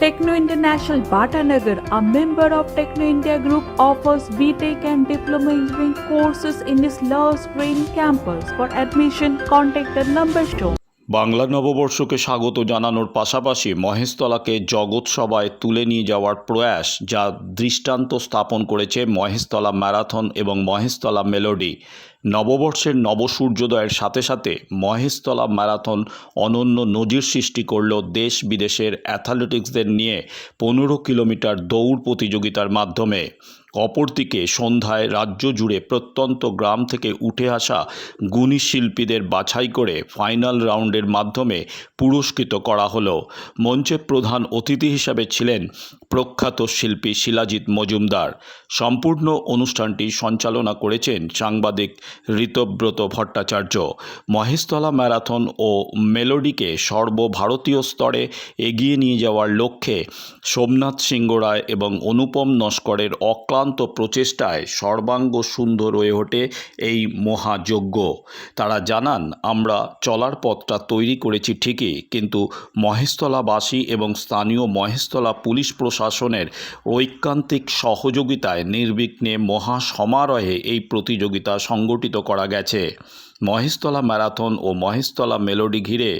Techno International Bhatanagar, a member of Techno India Group, offers BTEC and Diploma Engineering courses in its Love Green campus. For admission, contact the number shown. Bangla নববর্ষকে স্বাগত জানানোর পাশাপাশি মহেশতলাকে জগৎ সভায় তুলে নিয়ে যাওয়ার প্রয়াস যা দৃষ্টান্ত স্থাপন করেছে মহেশতলা ম্যারাথন এবং মহেশতলা মেলোডি নববর্ষের নবসূর্যোদয়ের সাথে সাথে মহেশতলা ম্যারাথন অনন্য নজির সৃষ্টি করল দেশ বিদেশের অ্যাথলেটিক্সদের নিয়ে পনেরো কিলোমিটার দৌড় প্রতিযোগিতার মাধ্যমে। অপরদিকে সন্ধ্যায় রাজ্য জুড়ে প্রত্যন্ত গ্রাম থেকে উঠে আসা গুণী শিল্পীদের বাছাই করে ফাইনাল রাউন্ডের মাধ্যমে পুরস্কৃত করা হলো। মঞ্চে প্রধান অতিথি হিসাবে ছিলেন প্রখ্যাত শিল্পী শিলাজিৎ মজুমদার। সম্পূর্ণ অনুষ্ঠানটি সঞ্চালনা করেছেন সাংবাদিক ঋতব্রত ভট্টাচার্য। মহেশতলা ম্যারাথন ও মেলোডিকে সর্বভারতীয় স্তরে এগিয়ে নিয়ে যাওয়ার লক্ষ্যে সোমনাথ সিংহ রায় এবং অনুপম নস্করের অক্লান্ত প্রচেষ্টায় সর্বাঙ্গ সুন্দর হয়ে ওঠে এই মহাযজ্ঞ। তারা জানান, আমরা চলার পথটা তৈরি করেছি ঠিকই, কিন্তু মহেশতলাবাসী এবং স্থানীয় মহেশতলা পুলিশ প্রশাসনের ঐকান্তিক সহযোগিতায় নির্বিঘ্নে মহা সমারোহে এই প্রতিযোগিতা সংগঠিত করা গেছে। মহেশতলা ম্যারাথন ও মহেশতলা মেলোডি ঘিরে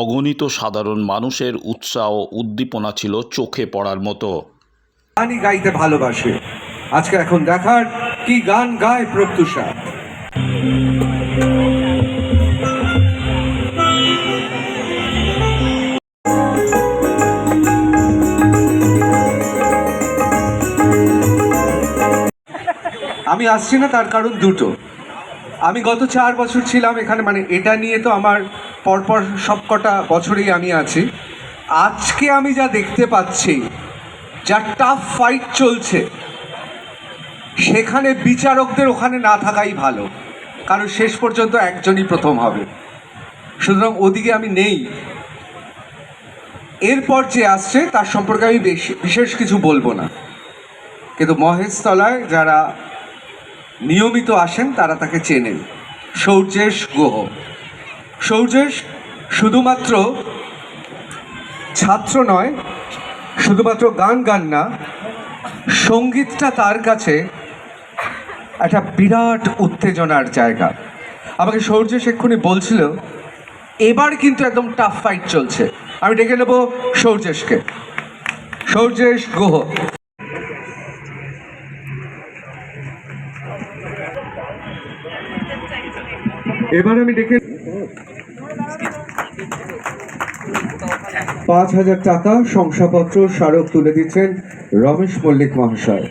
অগণিত সাধারণ মানুষের উৎসাহ ও উদ্দীপনা ছিল চোখে পড়ার মতো। গাইতে ভালোবাসে। আজকে এখন দেখার কি গান গায় প্রত্যুষা? আমি আসছি না, তার কারণ দুটো। আমি গত চার বছর ছিলাম এখানে মানে এটা নিয়ে তো আমার পরপর সবকটা বছরেই আমি আছি। আজকে আমি যা দেখতে পাচ্ছি, যা টাফ ফাইট চলছে সেখানে বিচারকদের ওখানে না থাকাই ভালো। কারণ শেষ পর্যন্ত একজনই প্রথম হবে। সুতরাং ওদিকে আমি নেই। এরপর যে আসছে, তার সম্পর্কে আমি বেশি, বিশেষ কিছু বলব না। কিন্তু মহেশতলায় যারা নিয়মিত আসেন, তারা তাকে চেনেন। সৌর্যেশ গুহ। সৌর্যেশ শুধুমাত্র ছাত্র নয়, শুধুমাত্র গান গান না, সঙ্গীতটা তার কাছে একটা বিরাট উত্তেজনার জায়গা। আমাকে সৌর্যেশ এক্ষুনি বলছিল, এবার কিন্তু একদম টাফ ফাইট চলছে। আমি ডেকে নেব সৌর্যেশকে। সৌর্যেশ গুহ। এবার আমি ডেকে পাঁচ হাজার টাকা শংসাপত্র স্মারক তুলে দিচ্ছেন রমেশ মল্লিক মহাশয়।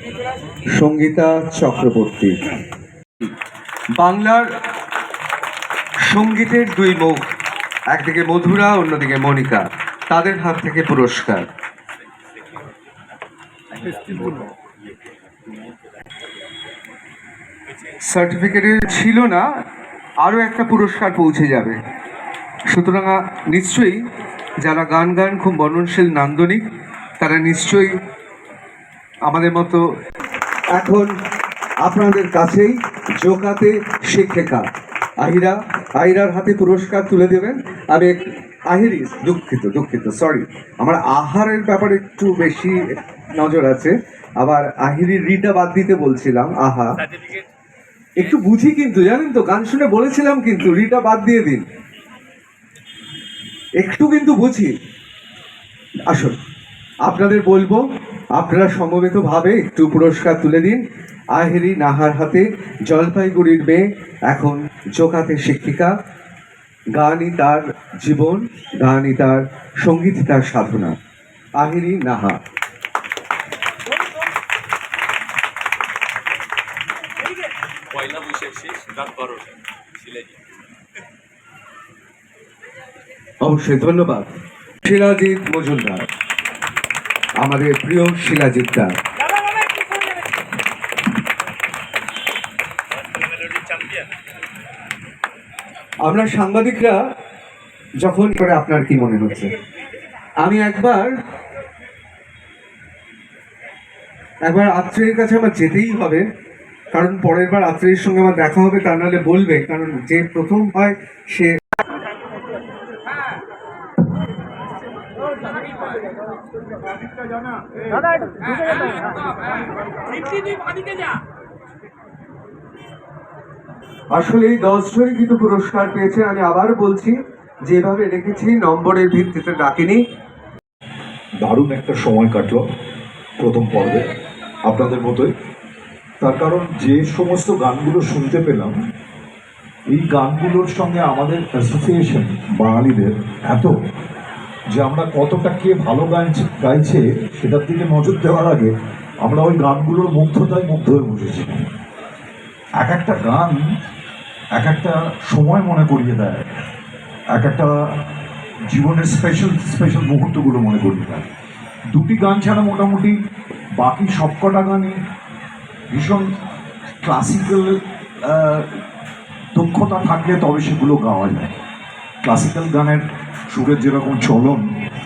সঙ্গীতা চক্রবর্তী। বাংলার সঙ্গীতের দুই মুখ, একদিকে মধুরা, অন্যদিকে মনিকা তাদের হাত থেকে পুরস্কার। সার্টিফিকেটে ছিল না, আরও একটা পুরস্কার পৌঁছে যাবে। সুতরাং নিশ্চয়ই যারা গান গান খুব বর্ণনশীল নান্দনিক, তারা নিশ্চয়ই আমাদের মতো এখন আপনাদের কাছেই জোকাতে শিক্ষিকা। আহিরা, আহিরার হাতে পুরস্কার তুলে দেবেন। আমি আহিরি, দুঃখিত দুঃখিত সরি আমার আহারের ব্যাপারে একটু বেশি নজর আছে। আবার আহিরি রিটা বাদ দিতে বলছিলাম, আহা। একটু বুঝি কিন্তু, জানেন তো, গান শুনে বলেছিলাম কিন্তু, রিটা বাদ দিয়ে দিন। একটু কিন্তু বুঝি। আসুন, আপনাদের বলব আপনারা সমবেত ভাবে একটু পুরস্কার তুলে দিন। আহেরি নাহার হাতে জলপাইগুড়ির মেয়ে এখন জোকাতে শিক্ষিকা। গানই তার জীবন গানই তার সংগীত তার সাধনা। আহেরি নাহা। পয়লা বৈশাখ শেষ রাত বারোটা। অবশ্যই ধন্যবাদ। শিলাজিৎ মজুমদার। আমাদের প্রিয় শিলাজিৎ দা আমরা সাংবাদিকরা যখন করে আপনার কি মনে হচ্ছে? আমি একবার একবার আত্রেয়ের কাছে আমার যেতেই হবে, কারণ পরের বার আত্রেয়ের সঙ্গে আমার দেখা হবে, তা নাহলে বলবে, কারণ যে প্রথম হয় সে আসলে এই দশজনই কিন্তু পুরস্কার পেয়েছে। আমি আবার বলছি যেভাবে রেখেছি নম্বরের ভিত্তিতে ডাকিনি। দারুণ একটা সময় কাটলো প্রথম পর্বে আপনাদের মতোই। তার কারণ যে সমস্ত গানগুলো শুনতে পেলাম এই গানগুলোর সঙ্গে আমাদের অ্যাসোসিয়েশন বাঙালিদের এত যে আমরা কতটা কে ভালো গাইছে গাইছে, সেটার দিকে নজর দেওয়ার আগে আমরা ওই গানগুলোর মুগ্ধতায় মুগ্ধ হয়ে বসেছি। এক একটা গান এক একটা সময় মনে করিয়ে দেয়। এক একটা জীবনের স্পেশাল স্পেশাল মুহূর্তগুলো মনে করিয়ে দেয়। দুটি গান ছাড়া মোটামুটি বাকি সবকটা গানই ভীষণ ক্লাসিক্যাল দক্ষতা থাকলে তবে সেগুলো গাওয়া যায়। ক্লাসিক্যাল গানের সুরের যেরকম চলন,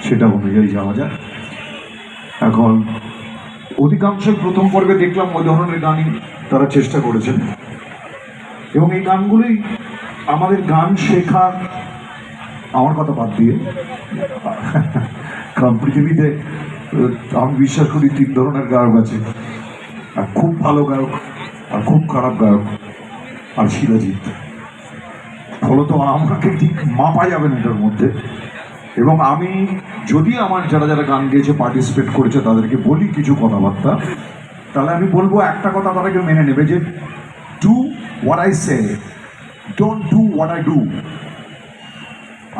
সেটা অনুযায়ী যাওয়া যায় এখন, অধিকাংশই প্রথম পর্বে দেখলাম ওই ধরনের গানই তারা চেষ্টা করেছেন। এবং এই গানগুলোই আমাদের গান শেখার আমার কথা বাদ দিয়ে, কারণ পৃথিবীতে, আমি বিশ্বাস করি তিন ধরনের গায়ক আছে। আর খুব ভালো গায়ক, আর খুব খারাপ গায়ক, আর শিলাজিৎ ফলত আমাকে ঠিক মাপা যাবে না এটার মধ্যে। এবং আমি যদি আমার যারা যারা গান গেয়েছে পার্টিসিপেট করেছে, তাদেরকে বলি কিছু কথাবার্তা, তাহলে আমি বলব একটা কথা তাদেরকে মেনে নেবে যে do what I say don't do what I do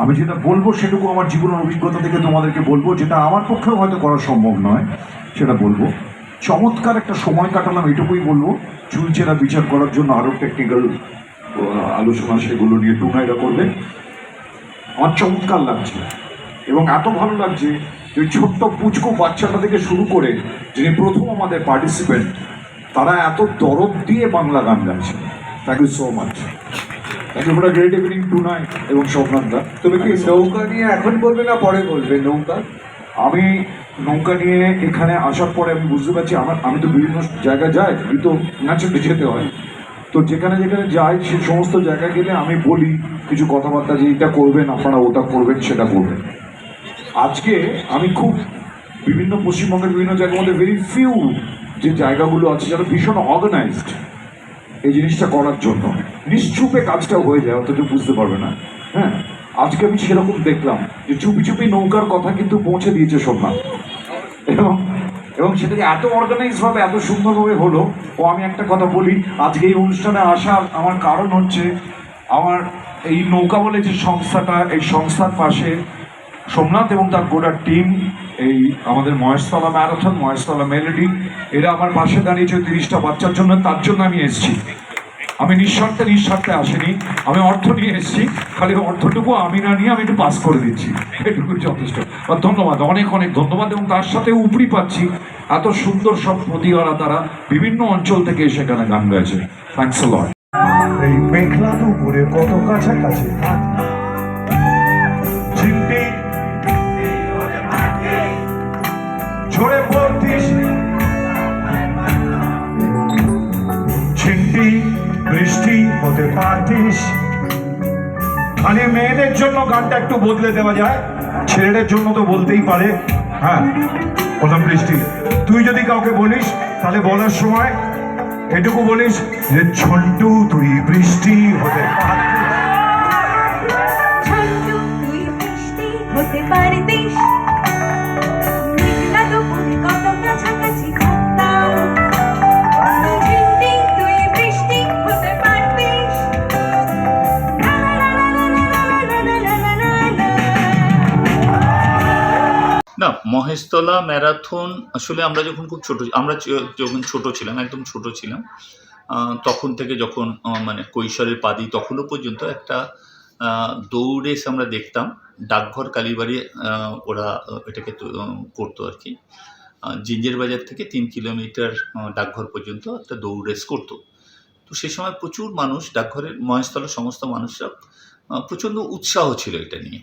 আমি যেটা বলব সেটুকু আমার জীবনের অভিজ্ঞতা থেকে তোমাদেরকে বলব, যেটা আমার পক্ষেও হয়তো করা সম্ভব নয়, সেটা বলব। চমৎকার একটা সময় কাটালাম, এটুকুই বলব, চুলচেরা বিচার করার জন্য আরও টেকনিক্যাল আলোচনা সেগুলো নিয়ে টুনাইরা করবে আমার চমৎকার লাগছে। এবং এত ভালো লাগছে যে ছোট্ট পুচকো বাচ্চাটা থেকে শুরু করে যিনি প্রথম আমাদের পার্টিসিপেন্ট তারা এত দরদ দিয়ে বাংলা গান গাইছে thank you so much thank you for great evening tonight এবং সোমনাথ দা তুমি কি নৌকা নিয়ে এখন বলবে না পরে বলবে? নৌকা? আমি নৌকা নিয়ে এখানে আসার পরে আমি বুঝতে পারছি আমার আমি তো বিভিন্ন জায়গায় যাই আমি তো ন্যাচুরালি যেতে হয়। তো যেখানে যেখানে যাই, সে সমস্ত জায়গায় গেলে আমি বলি কিছু কথাবার্তা যে এটা করবেন, আপনারা ওটা করবেন, সেটা করবেন। আজকে আমি খুব বিভিন্ন পশ্চিমবঙ্গের বিভিন্ন জায়গার মধ্যে ভেরি ফিউ যে জায়গাগুলো আছে যারা ভীষণ অর্গানাইজড এই জিনিসটা করার জন্য। নিশ্চুপে কাজটা হয়ে যায়, অথচ বুঝতে পারবে না। হ্যাঁ আজকে আমি সেরকম দেখলাম যে চুপি চুপি নৌকার কথা কিন্তু পৌঁছে দিয়েছে সোমনাথ এবং এবং সেটাকে এত অর্গানাইজভাবে এত সুন্দরভাবে হলো, ও আমি একটা কথা বলি, আজকে এই অনুষ্ঠানে আসার আমার কারণ হচ্ছে, আমার এই নৌকা বলে যে সংস্থাটা, এই সংস্থার পাশে সোমনাথ এবং তার গোটা টিম এই আমাদের মহেশতলা ম্যারাথন মহেশতলা মেলেডি এরা আমার পাশে দাঁড়িয়েছে তিরিশটা বাচ্চার জন্য, তার জন্য আমি এসেছি। আমি নিঃস্বার্থে নিঃস্বার্থে আসিনি। আমি অর্থ নিয়ে এসেছি। খালি অর্থটুকু আমি না নিয়ে আমি একটু পাস করে দিচ্ছি। এটুকু যথেষ্ট। ধন্যবাদ, অনেক অনেক ধন্যবাদ এবং তার সাথে উপরি পাচ্ছি। এত সুন্দর সব প্রতিহারা তারা বিভিন্ন অঞ্চল থেকে এসে এখানে গান গাইছে। থ্যাংকস লয় এই মেঘলা দুপুরে কত কাছাকাছি ঝরে পড়তিস হতে পারতিস? মানে মেয়েদের জন্য গানটা একটু বদলে দেওয়া যায়। ছেলেদের জন্য তো বলতেই পারে। হ্যাঁ প্রথম বৃষ্টি তুই যদি কাউকে বলিস, তাহলে বলার সময় এটুকু বলিস যে, ছন্টু, তুই বৃষ্টি হতে মহেশতলা, ম্যারাথন, আসলে আমরা যখন খুব ছোট আমরা যখন ছোট ছিলাম, একদম ছোট ছিলাম তখন থেকে যখন মানে কৈশোরের পাদি তখনও পর্যন্ত একটা দৌড় আমরা দেখতাম, ডাকঘর কালীবাড়ি ওরা এটাকে করতো আর কি। জিঞ্জের বাজার থেকে তিন কিলোমিটার ডাকঘর পর্যন্ত একটা দৌড় রেস করতো। তো সে সময় প্রচুর মানুষ, ডাকঘরের মহেশতলার সমস্ত মানুষরা প্রচণ্ড উৎসাহ ছিল এটা নিয়ে।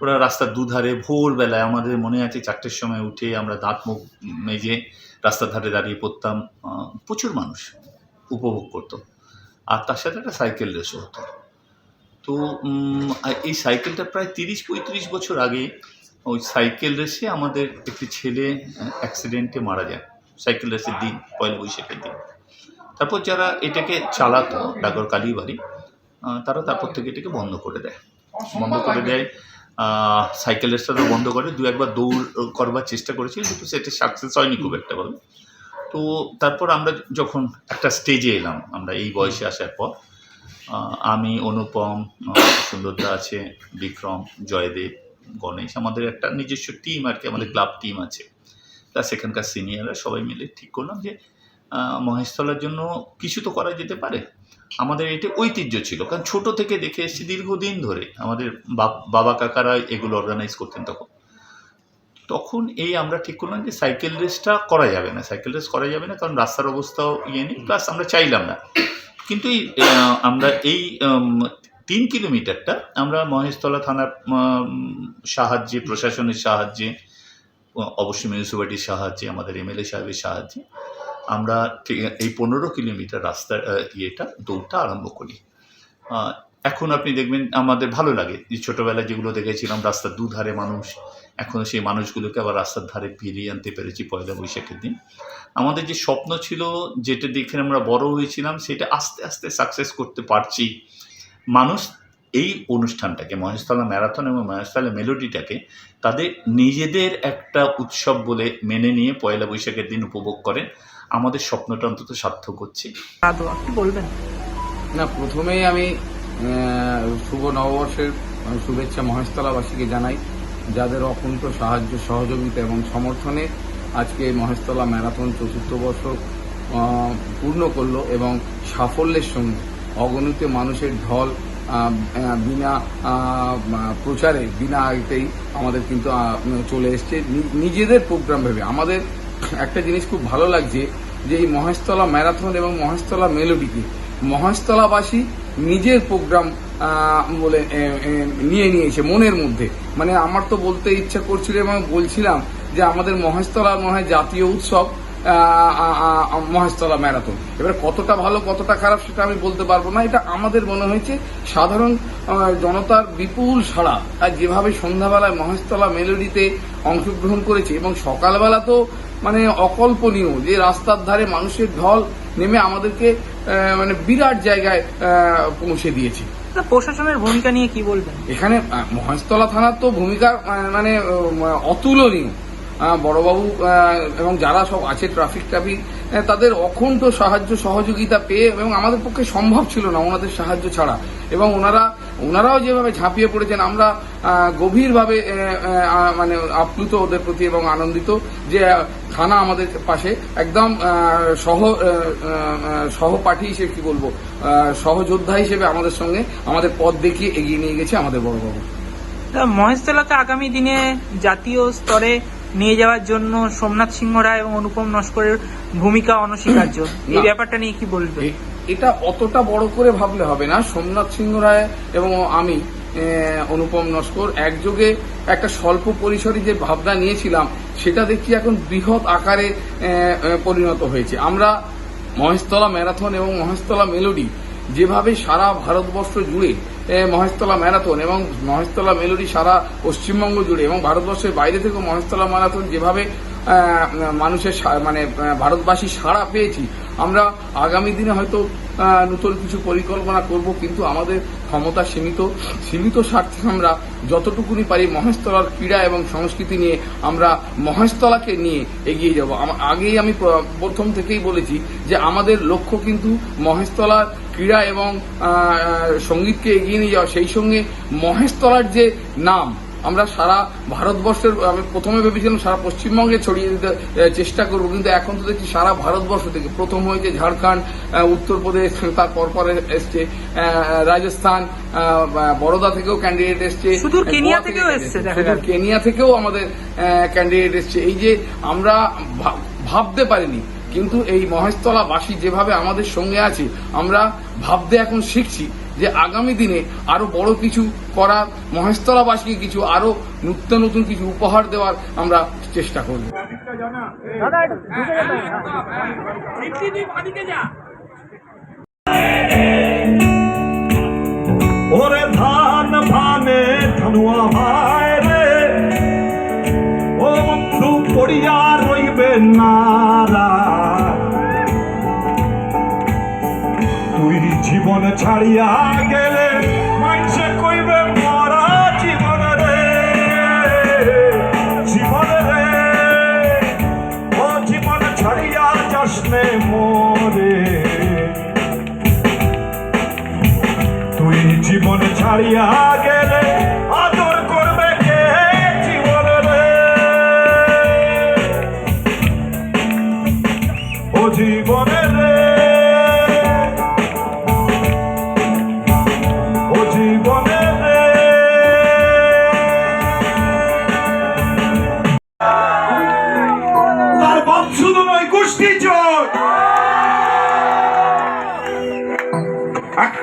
ওরা রাস্তার দুধারে ভোরবেলায় আমাদের মনে আছে চারটের সময় উঠে আমরা দাঁত মুখ মেজে রাস্তার ধারে দাঁড়িয়ে পড়তাম প্রচুর মানুষ উপভোগ করতো। আর তার সাথে একটা সাইকেল রেসও হতো। তো এই সাইকেলটা প্রায় তিরিশ পঁয়ত্রিশ বছর আগে ওই সাইকেল রেসে আমাদের একটি ছেলে অ্যাক্সিডেন্টে মারা যায়। সাইকেল রেসের দিন, পয়লা বৈশাখের দিন। তারপর যারা এটাকে চালাতো ডাগর কালীবাড়ি তারা তারপর থেকে এটাকে বন্ধ করে দেয়। বন্ধ করে দেয়। সাইকেল রেসটা বন্ধ করে দু একবার দৌড় করবার চেষ্টা করেছিল কিন্তু সেটা সাকসেস হয়নি খুব একটা ভাবে। তো তারপর আমরা যখন একটা স্টেজে এলাম, আমরা এই বয়সে আসার পর আমি, অনুপম সুন্দরদা আছে, বিক্রম, জয়দেব, গণেশ, আমাদের একটা নিজস্ব টিম আর কি, আমাদের ক্লাব টিম আছে। তা সেখানকার সিনিয়ররা সবাই মিলে ঠিক করলাম যে মহেশতলার জন্য কিছু তো করা যেতে পারে। আমাদের এটা ঐতিহ্য ছিল। কারণ ছোট থেকে দেখে এসেছি দীর্ঘদিন ধরে আমাদের বাবা, কাকারা এগুলো অর্গানাইজ করতেন তখন। তখন এই আমরা ঠিক করলাম যে সাইকেল রেসটা করা যাবে না। সাইকেল রেস করা যাবে না কারণ রাস্তার অবস্থাও ইয়ে নেই প্লাস আমরা চাইলাম না। কিন্তু এই আমরা এই তিন কিলোমিটারটা আমরা মহেশতলা থানার সাহায্যে, প্রশাসনের সাহায্যে, অবশ্যই মিউনিসিপ্যালিটির সাহায্যে, আমাদের এমএলএ সাহেবের সাহায্যে আমরা এই পনেরো কিলোমিটার রাস্তার ইয়েটা, দৌড়টা আরম্ভ করি। এখন আপনি দেখবেন আমাদের ভালো লাগে। যে ছোটোবেলায় যেগুলো দেখেছিলাম, রাস্তার দুধারে মানুষ এখনও সেই মানুষগুলোকে আবার রাস্তার ধারে ফিরিয়ে আনতে পেরেছি পয়লা বৈশাখের দিন। আমাদের যে স্বপ্ন ছিল, যেটা দেখে আমরা বড় হয়েছিলাম, সেটা আস্তে আস্তে সাকসেস করতে পারছি। মানুষ এই অনুষ্ঠানটাকে, মহেশতলা ম্যারাথন এবং মহেশতলা মেলোডিটাকে তাদের নিজেদের একটা উৎসব বলে মেনে নিয়ে পয়লা বৈশাখের দিন উপভোগ করেন। আমাদের স্বপ্নটা অন্তত সার্থক হচ্ছে। বলবেন? না প্রথমেই আমি শুভ নববর্ষের শুভেচ্ছা মহেশতলাবাসীকে জানাই যাদের অকুণ্ঠ সাহায্য সহযোগিতা এবং সমর্থনে আজকে মহেশতলা ম্যারাথন চতুর্থ বর্ষ পূর্ণ করল এবং সাফল্যের সঙ্গে অগণিত মানুষের ঢল বিনা প্রচারে বিনা আগেতেই আমাদের কিন্তু চলে এসছে। নিজেদের প্রোগ্রাম ভেবে আমাদের একটা জিনিস খুব ভালো লাগছে যে এই মহেশতলা ম্যারাথন এবং মহেশতলা মেলোডিকে মহেশতলাবাসী নিজের প্রোগ্রাম বলে নিয়ে নিয়েছে মনের মধ্যে। মানে আমার তো বলতে ইচ্ছা করছিল এবং বলছিলাম যে আমাদের মহেশতলা মনে জাতীয় উৎসব মহেশতলা ম্যারাথন। এবার কতটা ভালো, কতটা খারাপ সেটা আমি বলতে পারব না। এটা আমাদের মনে হয়েছে সাধারণ জনতার বিপুল সাড়া। আর যেভাবে সন্ধ্যাবেলায় মহেশতলা মেলোডিতে অংশগ্রহণ করেছে এবং সকালবেলা তো মানে অকল্পনীয় যে রাস্তার ধারে মানুষের ঢল নেমে আমাদেরকে মানে বিরাট জায়গায় পৌঁছে দিয়েছে। প্রশাসনের ভূমিকা নিয়ে কি বলবেন? এখানে মহেশতলা থানার তো ভূমিকা মানে অতুলনীয়। বড়বাবু এবং যারা সব আছে ট্রাফিক ট্রাফিক তাদের অখণ্ড সাহায্য সহযোগিতা পেয়ে এবং আমাদের পক্ষে সম্ভব ছিল না ওনাদের সাহায্য ছাড়া। এবং ওনারা ওনারাও যেভাবে ঝাঁপিয়ে পড়েছেন, আমরা গভীরভাবে মানে আপ্লুত ওদের প্রতি এবং আনন্দিত যে থানা আমাদের পাশে একদম সহ সহপাঠী হিসেবে কি বলব সহযোদ্ধা হিসেবে আমাদের সঙ্গে আমাদের পথ দেখিয়ে এগিয়ে নিয়ে গেছে আমাদের বড়বাবু। তা মহেশতলাকে আগামী দিনে জাতীয় স্তরে নিয়ে যাওয়ার জন্য সোমনাথ সিংহ রায় এবং অনুপম নস্করের ভূমিকা অনস্বীকার্য। এই ব্যাপারটা নিয়ে কি বলবে? এটা অতটা বড় করে ভাবলে হবে না। সোমনাথ সিংহ রায় এবং আমি অনুপম নস্কর একযোগে একটা স্বল্প পরিসরে যে ভাবনা নিয়েছিলাম সেটা দেখি এখন বৃহৎ আকারে পরিণত হয়েছে। আমরা মহেশতলা ম্যারাথন এবং মহেশতলা মেলোডি যেভাবে সারা ভারতবর্ষ জুড়ে মহেশতলা ম্যারাথন এবং মহেশতলা মেলোডি সারা পশ্চিমবঙ্গ জুড়ে এবং ভারতবর্ষের বাইরে থেকেও মহেশতলা ম্যারাথন যেভাবে মানুষের মানে ভারতবাসী সাড়া পেয়েছি, আমরা আগামী দিনে হয়তো নতুন কিছু পরিকল্পনা করব, কিন্তু আমাদের ক্ষমতা সীমিত সীমিত স্বার্থে আমরা যতটুকুনি পারি মহেশতলার ক্রীড়া এবং সংস্কৃতি নিয়ে আমরা মহেশতলাকে নিয়ে এগিয়ে যাব। আগেই আমি প্রথম থেকেই বলেছি যে আমাদের লক্ষ্য কিন্তু মহেশতলার ক্রীড়া এবং সঙ্গীতকে এগিয়ে নিয়ে যাওয়া সেই সঙ্গে মহেশতলার যে নাম আমরা সারা ভারতবর্ষের আমি প্রথমে ভেবেছিলাম সারা পশ্চিমবঙ্গে ছড়িয়ে দিতে চেষ্টা করব কিন্তু এখন তো দেখছি সারা ভারতবর্ষ থেকে প্রথম হয়েছে ঝাড়খণ্ড উত্তরপ্রদেশ তার পরপরে এসছে রাজস্থান বরোদা থেকেও ক্যান্ডিডেট এসছে সুদূর কেনিয়া থেকেও এসছে, এসছে। সুদূর কেনিয়া থেকেও আমাদের ক্যান্ডিডেট এসছে এই যে আমরা ভাবতে পারিনি কিন্তু এই মহেশতলাবাসী যেভাবে আমাদের সঙ্গে আছে আমরা ভাবতে এখন শিখছি যে আগামী দিনে আরও বড় কিছু করার মহেশতলাবাসীকে কিছু আরও নতুন নতুন কিছু উপহার দেওয়ার আমরা চেষ্টা করব। ওরে ধান ভানে ধনুয়া ভাই রে। নারা ছাড়িয়া গেলে মানুষে কইবে, মরা জীবন রে জীবন রে। ও জীবন ছাড়িয়া যাসনে মোরে। তুই জীবন ছাড়িয়া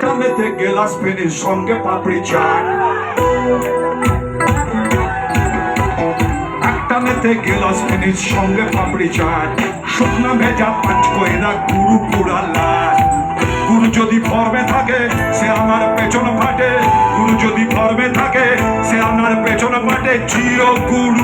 একটা গেলাস পেনের সঙ্গে পাপড়ি চাট। একটা মেতে গেলাস পেনের সঙ্গে পাপড়ি চাট। শুকনা ভেজা গুরু পুরা লাল গুরু যদি ফর্মে থাকে, সে আমার পেছন ফাটে। গুরু যদি ফর্মে থাকে, সে আমার পেছন ফাটে। চির গুরু